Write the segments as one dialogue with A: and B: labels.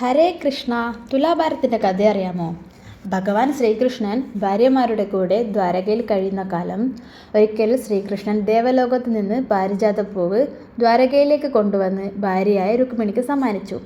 A: ഹരേ കൃഷ്ണ തുലാഭാരത്തിന്റെ കഥ അറിയാമോ? ഭഗവാൻ ശ്രീകൃഷ്ണൻ ഭാര്യമാരുടെ കൂടെ ദ്വാരകയിൽ കഴിയുന്ന കാലം ഒരിക്കൽ ശ്രീകൃഷ്ണൻ ദേവലോകത്ത് നിന്ന് പാരിജാതപ്പൂവ് ദ്വാരകയിലേക്ക് കൊണ്ടുവന്ന് ഭാര്യയായ രുക്മിണിക്ക് സമ്മാനിച്ചു.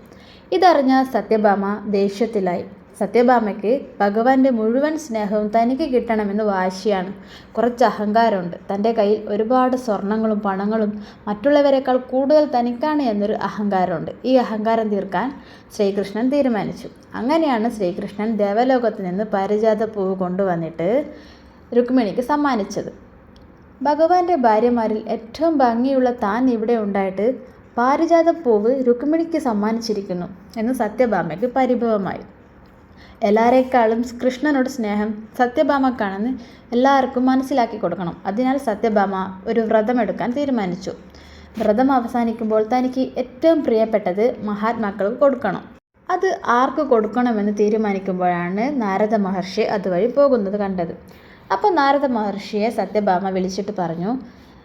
A: ഇതറിഞ്ഞ സത്യഭാമ ദേഷ്യത്തിലായി. സത്യഭാമയ്ക്ക് ഭഗവാന്റെ മുഴുവൻ സ്നേഹവും തനിക്ക് കിട്ടണമെന്ന് വാശിയാണ്. കുറച്ച് അഹങ്കാരമുണ്ട്. തന്റെ കയ്യിൽ ഒരുപാട് സ്വർണങ്ങളും പണങ്ങളും മറ്റുള്ളവരെക്കാൾ കൂടുതൽ തനിക്കാണ് എന്നൊരു അഹങ്കാരമുണ്ട്. ഈ അഹങ്കാരം തീർക്കാൻ ശ്രീകൃഷ്ണൻ തീരുമാനിച്ചു. അങ്ങനെയാണ് ശ്രീകൃഷ്ണൻ ദേവലോകത്ത് നിന്ന് പരിജാത പൂവ് കൊണ്ടുവന്നിട്ട് രുക്മിണിക്ക് സമ്മാനിച്ചത്. ഭഗവാന്റെ ഭാര്യമാരിൽ ഏറ്റവും ഭംഗിയുള്ള താൻ ഇവിടെ ഉണ്ടായിട്ട് പാരിജാത പൂവ് രുക്മിണിക്ക് സമ്മാനിച്ചിരിക്കുന്നു എന്ന് സത്യഭാമയ്ക്ക് പരിഭവമായി. എല്ലാവരെക്കാളും കൃഷ്ണനോട് സ്നേഹം സത്യഭാമക്കാണെന്ന് എല്ലാവർക്കും മനസ്സിലാക്കി കൊടുക്കണം. അതിനാൽ സത്യഭാമ ഒരു വ്രതമെടുക്കാൻ തീരുമാനിച്ചു. വ്രതം അവസാനിക്കുമ്പോൾ തനിക്ക് ഏറ്റവും പ്രിയപ്പെട്ടത് മഹാത്മാക്കൾക്ക് കൊടുക്കണം. അത് ആർക്ക് കൊടുക്കണമെന്ന് തീരുമാനിക്കുമ്പോഴാണ് നാരദ മഹർഷി അതുവഴി പോകുന്നത് കണ്ടത്. അപ്പോൾ നാരദ മഹർഷിയെ സത്യഭാമ വിളിച്ചിട്ട് പറഞ്ഞു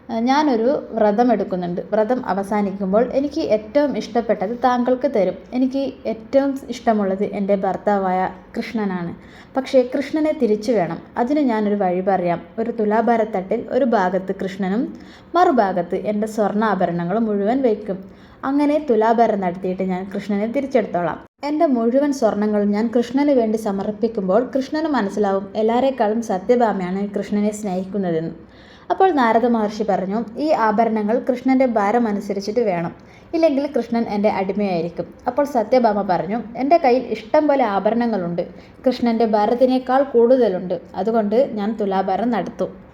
A: ഞാനൊരു വ്രതം എടുക്കുന്നുണ്ട്. വ്രതം അവസാനിക്കുമ്പോൾ എനിക്ക് ഏറ്റവും ഇഷ്ടപ്പെട്ടത് താങ്കൾക്ക് തരും. എനിക്ക് ഏറ്റവും ഇഷ്ടമുള്ളത് എന്റെ ഭർത്താവായ കൃഷ്ണനാണ്. പക്ഷേ കൃഷ്ണനെ തിരിച്ചു വേണം. അതിന് ഞാനൊരു വഴി പറയാം. ഒരു തുലാഭാരത്തട്ടിൽ ഒരു ഭാഗത്ത് കൃഷ്ണനും മറുഭാഗത്ത് എന്റെ സ്വർണാഭരണങ്ങളും മുഴുവൻ വയ്ക്കും അങ്ങനെ തുലാഭാരം നടത്തിയിട്ട് ഞാൻ കൃഷ്ണനെ തിരിച്ചെടുത്തോളാം. എന്റെ മുഴുവൻ സ്വർണങ്ങളും ഞാൻ കൃഷ്ണന് വേണ്ടി സമർപ്പിക്കുമ്പോൾ കൃഷ്ണന് മനസ്സിലാവും എല്ലാവരെക്കാളും സത്യഭാമയാണ് കൃഷ്ണനെ സ്നേഹിക്കുന്നതെന്ന്. അപ്പോൾ നാരദ മഹർഷി പറഞ്ഞു ഈ ആഭരണങ്ങൾ കൃഷ്ണന്റെ ഭാരം അനുസരിച്ചിട്ട് വേണം. ഇല്ലെങ്കിൽ കൃഷ്ണൻ എന്റെ അടിമയായിരിക്കും. അപ്പോൾ സത്യഭാമ പറഞ്ഞു എന്റെ കയ്യിൽ ഇഷ്ടം പോലെ ആഭരണങ്ങളുണ്ട്. കൃഷ്ണന്റെ ഭാരത്തിനേക്കാൾ കൂടുതലുണ്ട്. അതുകൊണ്ട് ഞാൻ തുലാഭാരം നടത്തും.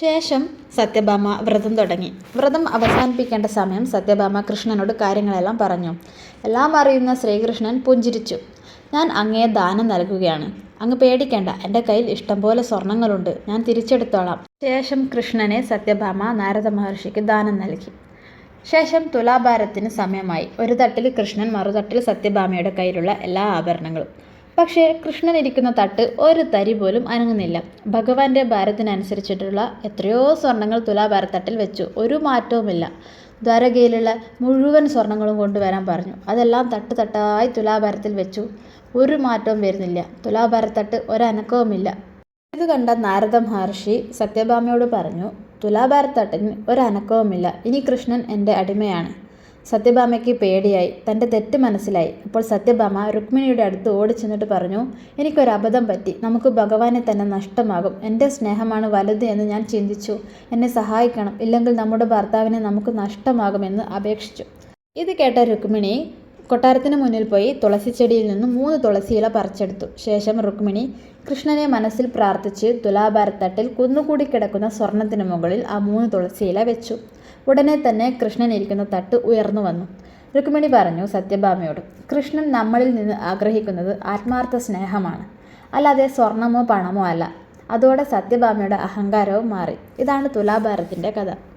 A: ശേഷം സത്യഭാമ വ്രതം തുടങ്ങി. വ്രതം അവസാനിപ്പിക്കേണ്ട സമയം സത്യഭാമ കൃഷ്ണനോട് കാര്യങ്ങളെല്ലാം പറഞ്ഞു. എല്ലാം അറിയുന്ന ശ്രീകൃഷ്ണൻ പുഞ്ചിരിച്ചു. ഞാൻ അങ്ങയെ ദാനം നൽകുകയാണ്. അങ്ങ് പേടിക്കേണ്ട എന്റെ കയ്യിൽ ഇഷ്ടംപോലെ സ്വർണങ്ങളുണ്ട്. ഞാൻ തിരിച്ചെടുത്തോളാം. ശേഷം കൃഷ്ണനെ സത്യഭാമ നാരദ മഹർഷിക്ക് ദാനം നൽകി. ശേഷം തുലാഭാരത്തിന് സമയമായി. ഒരു തട്ടിൽ കൃഷ്ണൻ മറുതട്ടിൽ സത്യഭാമയുടെ കയ്യിലുള്ള എല്ലാ ആഭരണങ്ങളും. പക്ഷേ കൃഷ്ണൻ ഇരിക്കുന്ന തട്ട് ഒരു തരി പോലും അനങ്ങുന്നില്ല. ഭഗവാന്റെ ഭാരത്തിനനുസരിച്ചിട്ടുള്ള എത്രയോ സ്വർണങ്ങൾ തുലാഭാരത്തട്ടിൽ വെച്ചു. ഒരു മാറ്റവുമില്ല. ദ്വാരകയിലുള്ള മുഴുവൻ സ്വർണങ്ങളും കൊണ്ടുവരാൻ പറഞ്ഞു. അതെല്ലാം തട്ട് തട്ടായി തുലാഭാരത്തിൽ വെച്ചു. ഒരു മാറ്റവും വരുന്നില്ല. തുലാഭാരത്തട്ട് ഒരനക്കവുമില്ല. ഇത് കണ്ട നാരദ മഹർഷി സത്യഭാമയോട് പറഞ്ഞു തുലാഭാരത്തട്ടിന് ഒരനക്കവുമില്ല. ഇനി കൃഷ്ണൻ എന്റെ അടിമയാണ്. സത്യഭാമയ്ക്ക് പേടിയായി. തന്റെ തെറ്റ് മനസ്സിലായി. അപ്പോൾ സത്യഭാമ രുക്മിണിയുടെ അടുത്ത് ഓടിച്ചെന്നിട്ട് പറഞ്ഞു എനിക്കൊരു അബദ്ധം പറ്റി. നമുക്ക് ഭഗവാനെ തന്നെ നഷ്ടമാകും. എന്റെ സ്നേഹമാണ് വലുത് എന്ന് ഞാൻ ചിന്തിച്ചു. എന്നെ സഹായിക്കണം. ഇല്ലെങ്കിൽ നമ്മുടെ ഭർത്താവിനെ നമുക്ക് നഷ്ടമാകുമെന്ന് അപേക്ഷിച്ചു. ഇത് കേട്ട രുക്മിണി കൊട്ടാരത്തിന് മുന്നിൽ പോയി തുളസി ചെടിയിൽ നിന്നും മൂന്ന് തുളസിയില പറിച്ചെടുത്തു. ശേഷം രുക്മിണി കൃഷ്ണനെ മനസ്സിൽ പ്രാർത്ഥിച്ച് തുലാഭാരത്തട്ടിൽ കുന്നുകൂടി കിടക്കുന്ന സ്വർണത്തിന് മുകളിൽ ആ മൂന്ന് തുളസിയില വെച്ചു. ഉടനെ തന്നെ കൃഷ്ണൻ ഇരിക്കുന്ന തട്ട് ഉയർന്നു വന്നു. രുക്മിണി പറഞ്ഞു സത്യഭാമയോട് കൃഷ്ണൻ നമ്മളിൽ നിന്ന് ആഗ്രഹിക്കുന്നത് ആത്മാർത്ഥ സ്നേഹമാണ്. അല്ലാതെ സ്വർണമോ പണമോ അല്ല. അതോടെ സത്യഭാമയുടെ അഹങ്കാരവും മാറി. ഇതാണ് തുലാഭാരത്തിന്റെ കഥ.